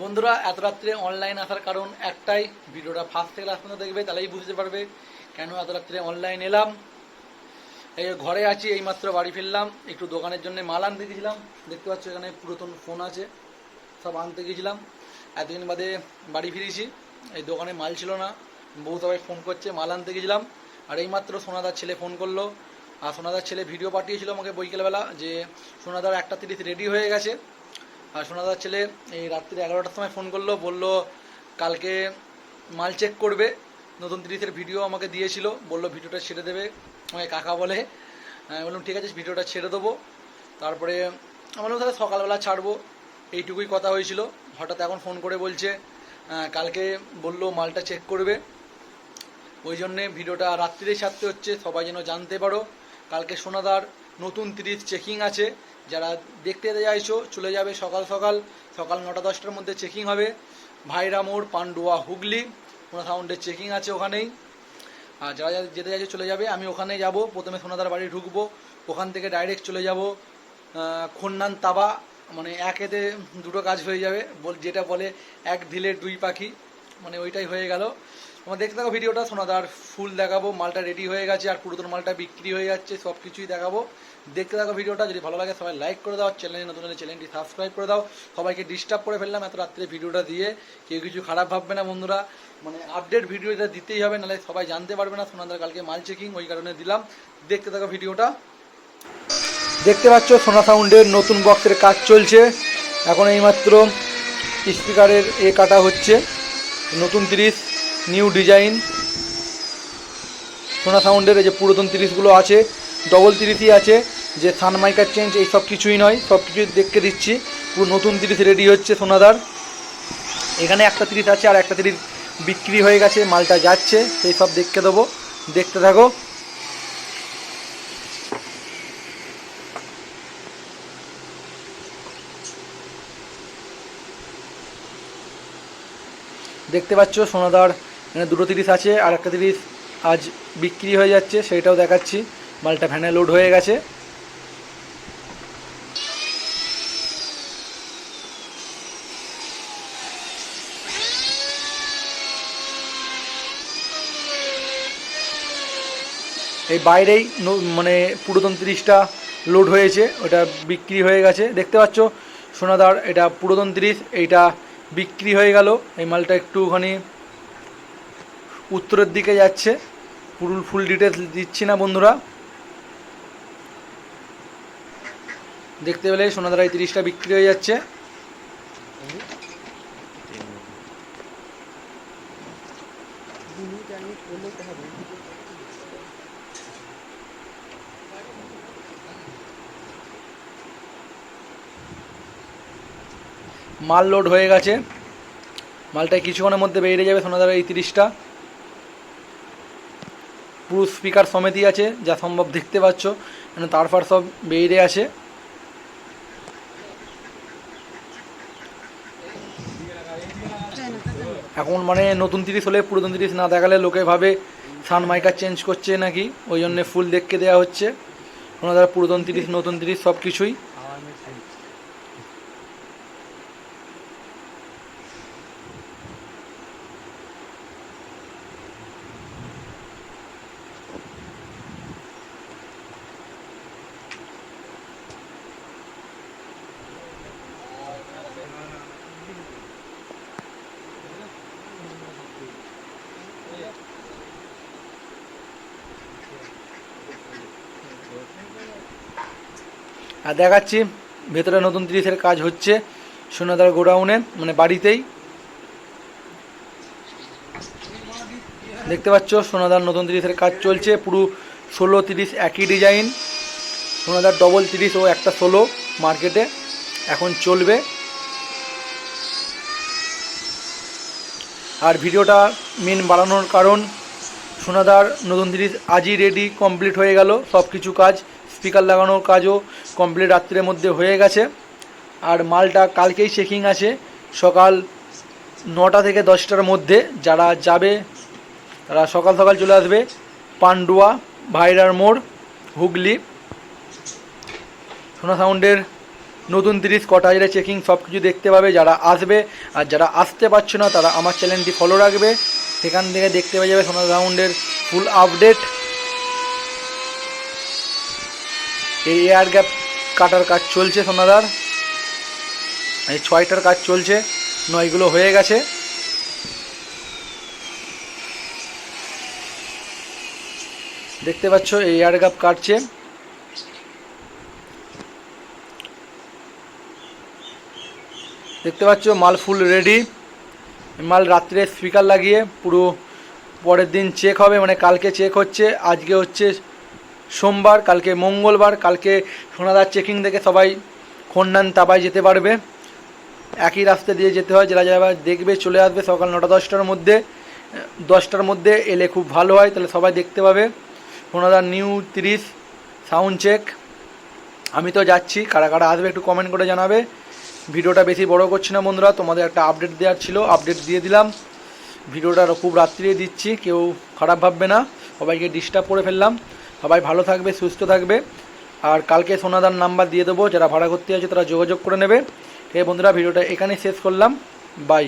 বন্ধুরা, এত রাত্রে অনলাইন আসার কারণ একটাই, ভিডিওটা ফার্স্ট থেকে লাস্ট পর্যন্ত দেখবে, তাহলেই বুঝতে পারবে কেন এত রাত্রে অনলাইন এলাম। এই ঘরে আছি, এইমাত্র বাড়ি ফিরলাম, একটু দোকানের জন্য মাল আনতে গেছিলাম। দেখতে পাচ্ছ এখানে পুরাতন ফোন আছে, সব আনতে গেছিলাম। এতদিন বাদে বাড়ি ফিরেছি, এই দোকানে মাল ছিল না। বউ সবাই ফোন করছে, মাল আনতে গেছিলাম। আর এইমাত্র সোনাদার ছেলে ফোন করল। আর সোনাদার ছেলে ভিডিও পাঠিয়েছিল আমাকে বৈকালবেলা যে সোনাদার একটা তিরিশ রেডি হয়ে গেছে। আর সোনাদার ছেলে এই রাত্রি এগারোটার সময় ফোন করল, বলল, কালকে মাল চেক করবে। নতুন তিরিশের ভিডিও আমাকে দিয়েছিল। বলল, ভিডিওটা ছেড়ে দেবে। আমাকে কাকা বলে। আমি বললাম, ঠিক আছে, ভিডিওটা ছেড়ে দেবো। তারপরে আমি বললাম, তাহলে সকালবেলা ছাড়বো। এইটুকুই কথা হয়েছিল। হঠাৎ এখন ফোন করে বলছে কালকে বলল মালটা চেক করবে। ওই জন্যে ভিডিওটা রাত্রিরেই ছাড়তে হচ্ছে। সবাই যেন জানতে পারো। কালকে সোনাদার নতুন তিরিশ চেকিং আছে। যারা দেখতে চাইছো, চলে যাবে সকাল সকাল। সকাল নটা দশটার মধ্যে চেকিং হবে। ভাইরা মোড়, পান্ডুয়া, হুগলি। কোনো সাউন্ডের চেকিং আছে ওখানেই। আর যারা যারা যেতে চাইছে, চলে যাবে। আমি ওখানে যাব। প্রথমে সোনাদার বাড়ি ঢুকবো। ওখান থেকে ডাইরেক্ট চলে যাব খন্নান তাবা। মানে একেতে দুটো কাজ হয়ে যাবে। বল, যেটা বলে, এক ঢিলে দুই পাখি। মানে ওইটাই হয়ে গেল। তোমার দেখতে থাকো ভিডিওটা সোনাদার ফুল দেখাবো, মালটা রেডি হয়ে গেছে, আর পুরাতন মালটা বিক্রি হয়ে যাচ্ছে সব কিছুই দেখাবো। দেখতে থাকো ভিডিওটা, যদি ভালো লাগে সবাই লাইক করে দাও চ্যানেলে নতুন হলে চ্যানেলটি সাবস্ক্রাইব করে দাও। সবাইকে ডিস্টার্ব করে ফেললাম এত রাত্রে ভিডিওটা দিয়ে। কেউ কিছু খারাপ ভাববে না বন্ধুরা। মানে আপডেট ভিডিও এটা দিতেই হবে, নাহলে সবাই জানতে পারবে না। সোনাদার কালকে মাল চেকিং ওই কারণে দিলাম। দেখতে থাকো ভিডিওটা। দেখতে পাচ্ছ সোনা সাউন্ডের নতুন বক্সের কাজ চলছে। এখন এইমাত্র স্পিকারের এ কাটা হচ্ছে। নতুন তিরিশ। New design. সোনা সাউন্ডের এই যে পুরাতন তিরিশগুলো আছে ডবল তিরিশই আছে, যে সানমাইকার চেঞ্জ এই সব কিছুই নয়, সব কিছুই দেখতে দিচ্ছি। পুরো নতুন তিরিশ রেডি হচ্ছে সোনাদার। এখানে একটা তিরিশ আছে আর একটা তিরিশ বিক্রি হয়ে গেছে, মালটা যাচ্ছে, সেই সব দেখতে দেবো। দেখতে থাকো। দেখতে পাচ্ছ সোনাদার এখানে দুটো তিরিশ আছে, আর একটা তিরিশ আজ বিক্রি হয়ে যাচ্ছে সেটাও দেখাচ্ছি। মালটা ভ্যানে লোড হয়ে গেছে। এই বাইরেই মানে পুরাতন তিরিশটা লোড হয়েছে, ওটা বিক্রি হয়ে গেছে। দেখতে পাচ্ছ, সোনাদার এটা পুরাতন তিরিশ, এইটা বিক্রি হয়ে গেল। এই মালটা একটুখানি উত্তরের দিকে যাচ্ছে। পুরুল ফুল ডিটেলস দিচ্ছি না বন্ধুরা। দেখতে পেলে সোনাদার এই তিরিশটা বিক্রি হয়ে যাচ্ছে। মাল লোড হয়ে গেছে। মালটা কিছুক্ষণের মধ্যে বেরিয়ে যাবে সোনাদার এই তিরিশটা। পুরো স্পিকার সমেতই আছে, যা সম্ভব দেখতে পাচ্ছ। মানে তারপর সব বেরিয়ে আছে। এখন মানে নতুন তিরিশ হলে পুরাতন তিরিশ না দেখালে লোকে ভাবে সানমাইকার চেঞ্জ করছে নাকি, ওই জন্যে ফুল দেখকে দেওয়া হচ্ছে। ওনাদের পুরাতন তিরিশ, নতুন তিরিশ সব কিছুই আর দেখাচ্ছি, ভেতরে নতুন তিরিশের কাজ হচ্ছে, সোনাদার গোডাউনে মানে বাড়িতেই। দেখতে পাচ্ছ, সোনাদার নতুন তিরিশের কাজ চলছে, পুরো ষোলো তিরিশ একই ডিজাইন। সোনাদার ডবল তিরিশ ও একটা ষোলো মার্কেটে এখন চলবে। আর ভিডিওটা মেন বাড়ানোর কারণ, সোনাদার নতুন তিরিশ আজই রেডি কমপ্লিট হয়ে গেল সব কিছু কাজ। স্পিকার লাগানোর কাজও কমপ্লিট রাত্রের মধ্যে হয়ে গেছে। আর মালটা কালকেই চেকিং আছে। সকাল নটা থেকে দশটার মধ্যে যারা যাবে, তারা সকাল সকাল চলে আসবে। পান্ডুয়া, ভাইরার মোড়, হুগলি। সোনা সাউন্ডের নতুন তিরিশ, কটা হাজারে চেকিং সব কিছু দেখতে পাবে। যারা আসবে আর যারা আসতে পারছে না, তারা আমার চ্যানেলটি ফলো রাখবে। সেখান থেকে দেখতে পেয়ে যাবে সোনার সাউন্ডের ফুল আপডেট এই এয়ার গ্যাপ কাটার কাজ চলছে সোনাদার। এই ছয়টার কাজ চলছে, নয়গুলো হয়ে গেছে। দেখতে পাচ্ছ, এই এয়ার গ্যাপ কাটছে। দেখতে পাচ্ছ, মাল ফুল রেডি মাল রাত্রে স্পিকার লাগিয়ে পুরো পরের দিন চেক হবে মানে কালকে চেক হচ্ছে। আজকে হচ্ছে সোমবার, কালকে মঙ্গলবার, কালকে সোনাদার চেকিং থেকে সবাই খন্ডান তাপায় যেতে পারবে। একই রাস্তা দিয়ে যেতে হয়, যারা যারা দেখবে চলে আসবে সকাল নটা দশটার মধ্যে। দশটার মধ্যে এলে খুব ভালো হয়, তাহলে সবাই দেখতে পাবে। সোনাদার নিউ তিরিশ সাউন্ড চেক আমি তো যাচ্ছি, কারা কারা আসবে একটু কমেন্ট করে জানাবে। ভিডিওটা বেশি বড় করছি না বন্ধুরা, তোমাদের একটা আপডেট দেওয়ার ছিল আপডেট দিয়ে দিলাম। ভিডিওটা খুব রাত্রিরে দিচ্ছি, কেউ খারাপ ভাববে না, সবাইকে ডিস্টার্ব করে ফেললাম। সবাই ভালো থাকবে, সুস্থ থাকবে। আর কালকে সোনাদার নাম্বার দিয়ে দেবো, যারা ভাড়া করতে আছে তারা যোগাযোগ করে নেবে। ঠিক বন্ধুরা, ভিডিওটা এখানেই শেষ করলাম। বাই